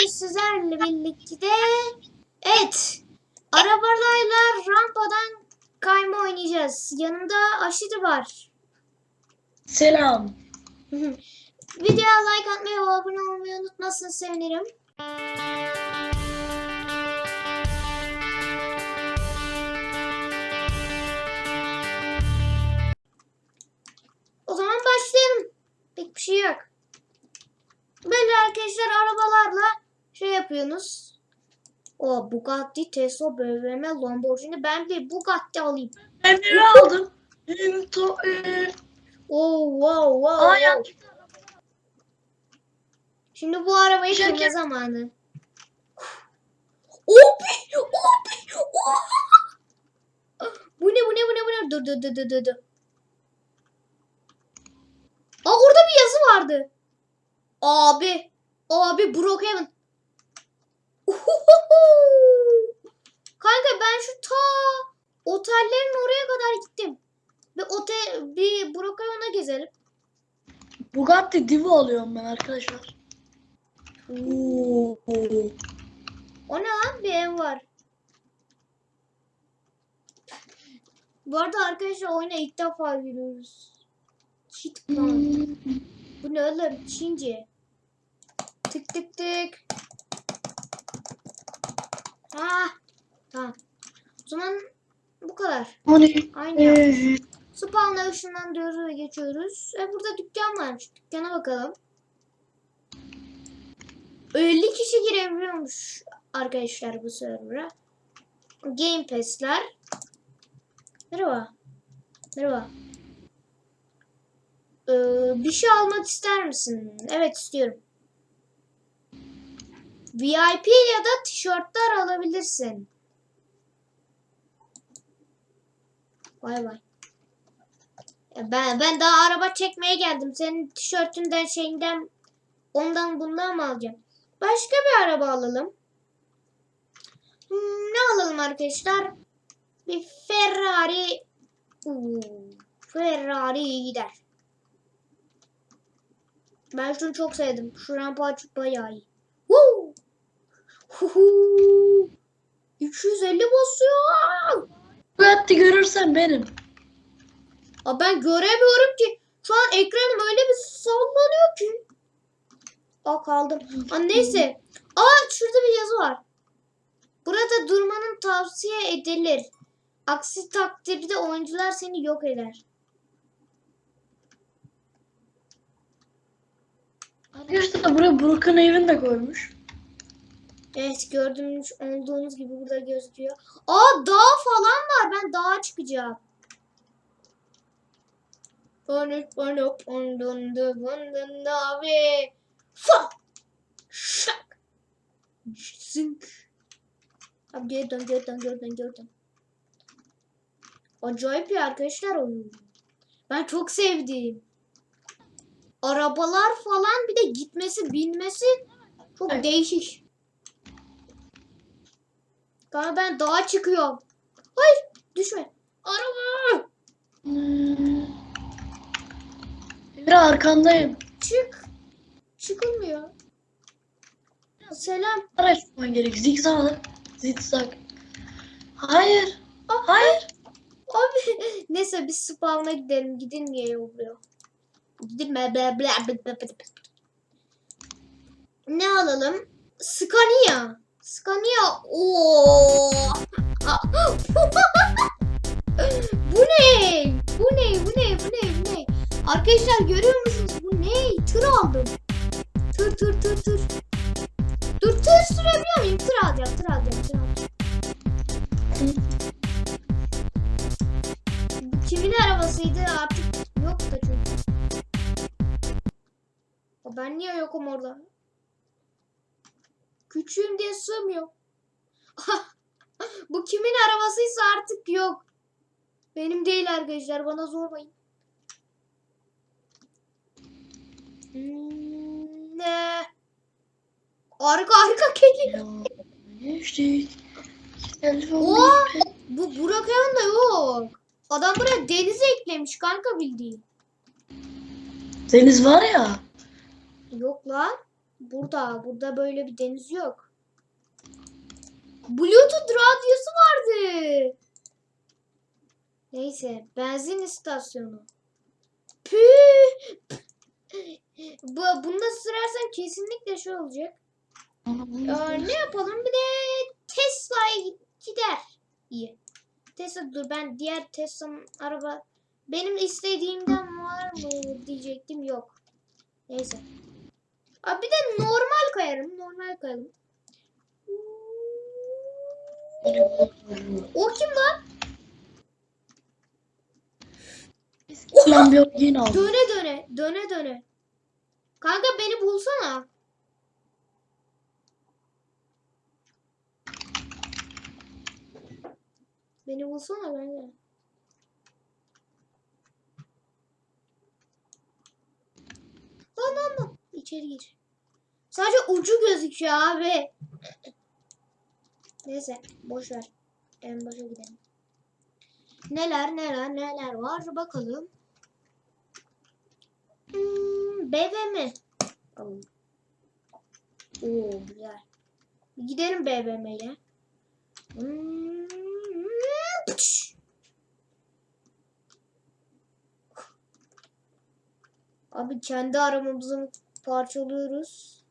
bugün sizlerle birlikte evet arabalarla rampadan kayma oynayacağız. Yanımda Aşırı var. Selam. Videoya like atmayı ve abone olmayı unutmazsanız sevinirim. Yapıyorsunuz. O Bugatti, Tesla, BMW, Lamborghini. Ben bir Bugatti alayım. Ben eve aldım. E, Oh wow wow. Aa, wow. Şimdi bu arabayı Şaka- kırma zamanı. Opi! Opi! Oha! Bu ne bu ne bu ne bu ne? Dur dur dur dur. dur. Aa orada bir yazı vardı. Abi. Abi Brookhaven. Kanka ben şu ta otellerin oraya kadar gittim. Bir otel bir Brookhaven'a gezelim. Bugatti Divo alıyorum ben arkadaşlar. Oo. O ne lan? Bir ev var. Bu arada arkadaşlar oyuna ilk defa giriyoruz. Cheat plan. Bu ne oğlum? Çince. Tık tık tık. Ha. Tamam. O zaman bu Ee, Spawn'a ışınlandırıyoruz ve geçiyoruz. E burada dükkan varmış. Dükkana bakalım. 50 kişi girebiliyormuş arkadaşlar bu server'a. Game Pass'ler. Merhaba. Merhaba. Ee, bir şey almak ister misin? Evet istiyorum. VIP ya da tişörtler alabilirsin. Vay vay. Ya Ben ben daha araba çekmeye geldim. Senin tişörtünden şeyinden ondan bundan mı alacağım? Başka bir araba alalım. Hmm, ne alalım arkadaşlar? Bir Ferrari. Oo, Ferrari gider. Ben şunu çok sevdim. Şu rampa açık bayağı iyi. Woo! Huhu! 250 basıyor. Bugatti görürsen benim. Aa, ben göremiyorum ki. Şu an ekranım öyle bir sallanıyor ki. Aa kaldım. Aa, neyse. Aa şurada bir yazı var. Burada durmanın tavsiye edilir. Aksi takdirde oyuncular seni yok eder. Arkadaşlar buraya Burkan evini de koymuş. Evet gördüğünüz olduğunuz gibi burada gözüküyor. Aa dağ falan var. Ben dağa çıkacağım. Bana bana pondondu pondondu abi. Fa! Şak! Zınk. Abi geri dön geri dön geri dön geri dön. Acayip ya arkadaşlar oyun. Ben çok sevdim. Arabalar falan bir de gitmesi binmesi çok Evet. değişik. Kanka ben dağa çıkıyorum. Hayır düşme. Araba. Hmm. Emre arkandayım. Çık. Çıkılmıyor. Selam. Araç tutman gerek. Zigzag. Zigzag. Hayır. Hayır. Abi neyse biz spawn'a gidelim. Gidilmiyor oluyor. Gidilme. Bla bla bla bla bla. Ne alalım? Scania. Scania. Oo. bu ne? Bu ne? Bu ne? Bu ne? Bu ne? Arkadaşlar görüyor musunuz? Bu ne? Tır aldım. Tır tır tır tır. Dur tır sürebiliyor muyum? Tır alacağım. Tır alacağım. Tır alacağım. Bu kimin arabasıydı artık yok da çünkü. Ben niye yokum orada? Küçüğüm diye sığmıyor. Bu kimin arabasıysa artık yok. Benim değil arkadaşlar bana zorlayın. Hmm, ne? Arka arka geliyor. Oha! Bu Burak da yok. Adam buraya denize eklemiş kanka bildiğin. Deniz var ya. Yok lan. Burada. Burada böyle bir deniz yok. Bluetooth radyosu vardı. Neyse. Benzin istasyonu. Püh. Bu, bunda sürersen kesinlikle şey olacak. Aa, ne yapalım? Bir de Tesla'ya gider. İyi. Tesla dur ben diğer Tesla'nın araba benim istediğimden var mı diyecektim yok. Neyse. Abi bir de normal koyarım. Normal koyalım. O kim lan? Lamborghini aldım. Döne döne. Döne döne. Kanka beni bulsana. Beni bulsana. Lan lan lan. İçeri gir. Sadece ucu gözüküyor abi. Neyse boş ver. En başa gidelim. Neler neler neler var bakalım. Hmm. Alalım. Oo güzel. Gidelim BVM'ye. Hmm. Abi kendi arabamızı mı parçalıyoruz?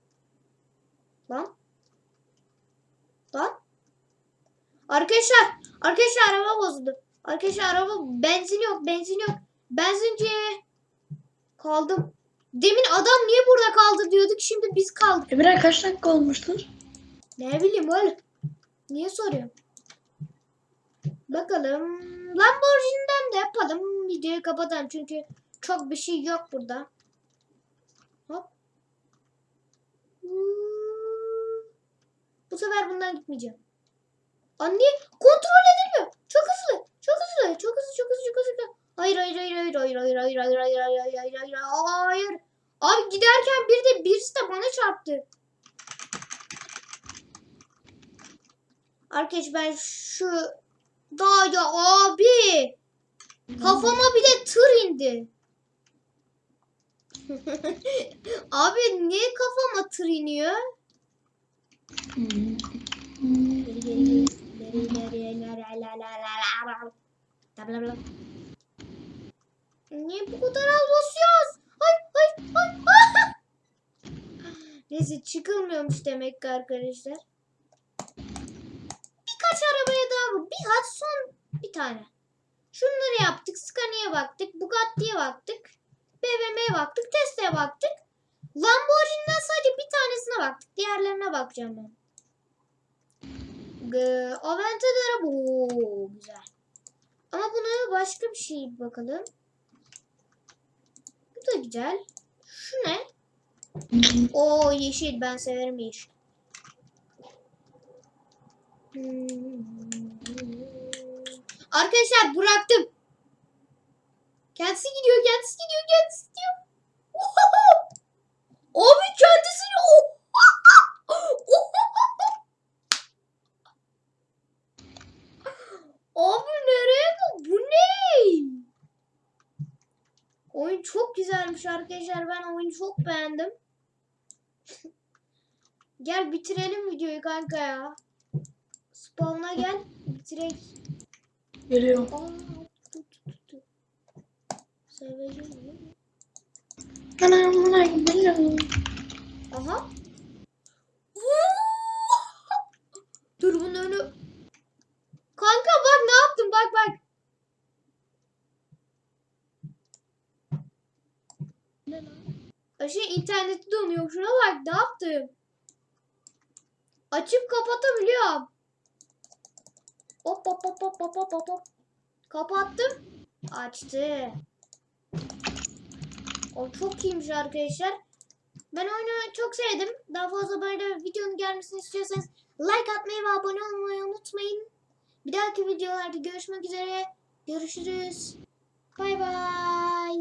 Lan. Lan. Arkadaşlar. Arkadaşlar araba bozuldu. Arkadaşlar araba benzin yok. Benzin yok. Benzinciye kaldım. Demin adam niye burada kaldı diyorduk. Şimdi biz kaldık. Emre kaç dakika olmuştur? Ne bileyim oğlum. Niye soruyorsun? Bakalım. Lamborghini'den de yapalım. Videoyu kapatalım çünkü çok bir şey yok burada. Hop. Hmm. Bu sefer bundan gitmeyeceğim. Anne kontrol edilmiyor. Çok hızlı. Çok hızlı. Çok hızlı. Çok hızlı. Çok hızlı. Hayır hayır hayır hayır hayır hayır hayır hayır hayır hayır hayır hayır hayır hayır. Abi giderken bir de birisi de bana çarptı. Arkadaş ben şu daha ya abi kafama bir de tır indi. abi niye kafama tır iniyor? Niye bu kadar az basıyoruz? Ay ay ay. ay. Neyse çıkılmıyormuş demek ki arkadaşlar. Birkaç arabaya daha bu. Birkaç son bir tane. Şunları yaptık. Scania'ya baktık. Bugatti'ye baktık. BMW'ye baktık. Tesla'ya baktık. Lamborghini'den sadece bir tanesine baktık. Diğerlerine bakacağım ben. Aventador'a bu güzel. Ama buna başka bir şey bakalım. Bu da güzel. Şu ne? O yeşil ben severim yeşil. Arkadaşlar bıraktım. Kendisi gidiyor, kendisi gidiyor, kendisi gidiyor. Ohoho! Abi kendisini Abi nereye bu? Bu ne? Oyun çok güzelmiş arkadaşlar. Ben oyunu çok beğendim. gel bitirelim videoyu kanka ya. Spawn'a gel. Bitirek. Geliyorum. Aha. Dur bunun önü. Kanka bak ne yaptım bak bak. Aşağı interneti donuyor. Şuna bak ne yaptım. Açıp kapatabiliyorum. Hop hop hop hop hop hop hop. Kapattım. Açtı. O çok iyiymiş arkadaşlar. Ben oyunu çok sevdim. Daha fazla böyle videonun gelmesini istiyorsanız like atmayı ve abone olmayı unutmayın. Bir dahaki videolarda görüşmek üzere. Görüşürüz. Bay bay.